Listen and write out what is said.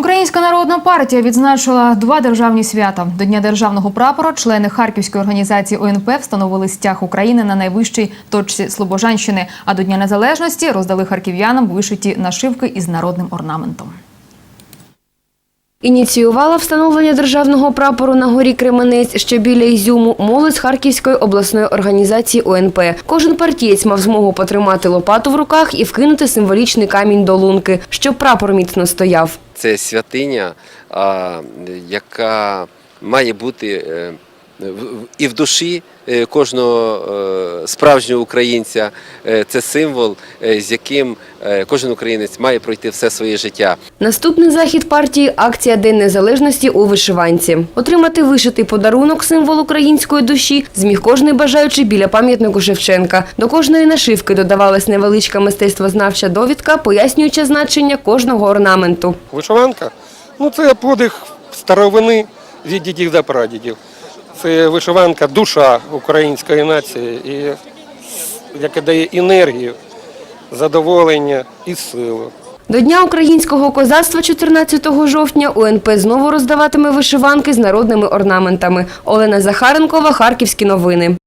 Українська народна партія відзначила два державні свята. До Дня державного прапора члени Харківської організації ОНП встановили стяг України на найвищій точці Слобожанщини. А до Дня Незалежності роздали харків'янам вишиті нашивки із народним орнаментом. Ініціювала встановлення державного прапору на горі Кременець, що біля Ізюму, молодь з Харківської обласної організації ОНП. Кожен партієць мав змогу потримати лопату в руках і вкинути символічний камінь до лунки, щоб прапор міцно стояв. Це святиня, яка має бути е, і в душі е, кожного е, справжнього українця. Е, Це символ, е, з яким е, кожен українець має пройти все своє життя. Наступний захід партії – акція День Незалежності у вишиванці. Отримати вишитий подарунок – символ української душі – зміг кожний бажаючий біля пам'ятнику Шевченка. До кожної нашивки додавалась невеличка мистецтвознавча довідка, пояснююча значення кожного орнаменту. Вишиванка ну це подих старовини від дідів до прадідів. Це вишиванка душа української нації, і, яка дає енергію, задоволення і силу. До Дня українського козацтва 14 жовтня УНП знову роздаватиме вишиванки з народними орнаментами. Олена Захаренкова, Харківські новини.